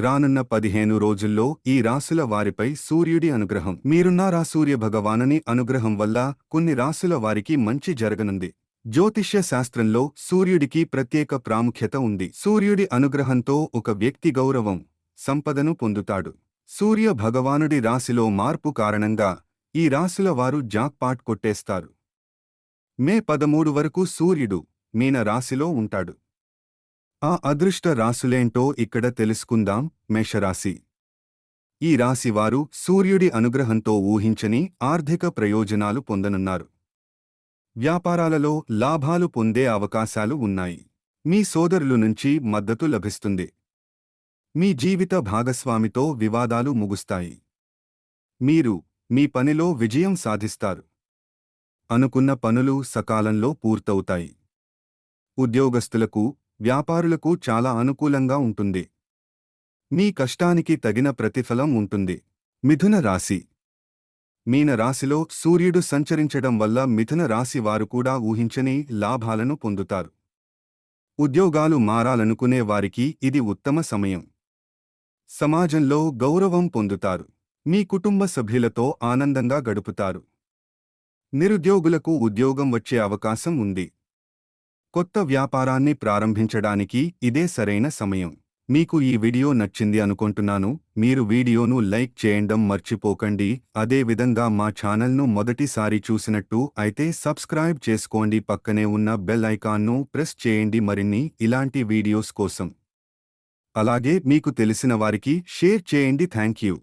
రానున్న పదిహేను రోజుల్లో ఈ రాసుల వారిపై సూర్యుడి అనుగ్రహం. మీరున్నారా సూర్య భగవానుని అనుగ్రహం వల్ల కొన్ని రాసుల వారికి మంచి జరగనుంది. జ్యోతిష్య శాస్త్రంలో సూర్యుడికి ప్రత్యేక ప్రాముఖ్యత ఉంది. సూర్యుడి అనుగ్రహంతో ఒక వ్యక్తి గౌరవం సంపదను పొందుతాడు. సూర్య భగవానుడి రాశిలో మార్పు కారణంగా ఈ రాశుల వారు జాక్పాట్ కొట్టేస్తారు. మే పదమూడు వరకు సూర్యుడు మీన రాశిలో ఉంటాడు. ఆ అదృష్ట రాసులేంటో ఇక్కడ తెలుసుకుందాం మేషరాశి. ఈ రాశివారు సూర్యుడి అనుగ్రహంతో ఊహించని ఆర్థిక ప్రయోజనాలు పొందనున్నారు. వ్యాపారాలలో లాభాలు పొందే అవకాశాలు ఉన్నాయి. మీ సోదరుల నుంచి మద్దతు లభిస్తుంది. మీ జీవిత భాగస్వామితో వివాదాలు ముగుస్తాయి. మీరు మీ పనిలో విజయం సాధిస్తారు. అనుకున్న పనులు సకాలంలో పూర్తవుతాయి. ఉద్యోగస్తులకు వ్యాపారులకు చాలా అనుకూలంగా ఉంటుంది. మీ కష్టానికి తగిన ప్రతిఫలం ఉంటుంది. మిథున రాశి. మీన రాశిలో సూర్యుడు సంచరించడం వల్ల మిథున రాశి వారు కూడా ఊహించని లాభాలను పొందుతారు. ఉద్యోగాలు మారాలనుకునే వారికి ఇది ఉత్తమ సమయం. సమాజంలో గౌరవం పొందుతారు. మీ కుటుంబ సభ్యులతో ఆనందంగా గడుపుతారు. నిరుద్యోగులకు ఉద్యోగం వచ్చే అవకాశం ఉంది. కొత్త వ్యాపారాన్ని ప్రారంభించడానికి ఇదే సరైన సమయం. మీకు ఈ వీడియో నచ్చింది అనుకుంటున్నాను మీరు వీడియోను లైక్ చేయండం మర్చిపోకండి. అదేవిధంగా మా ఛానల్ను మొదటిసారి చూసినట్టు అయితే సబ్స్క్రైబ్ చేసుకోండి. పక్కనే ఉన్న బెల్ ఐకాన్ను ప్రెస్ చేయండి మరిన్ని ఇలాంటి వీడియోస్ కోసం. అలాగే మీకు తెలిసిన వారికి షేర్ చేయండి. Thank you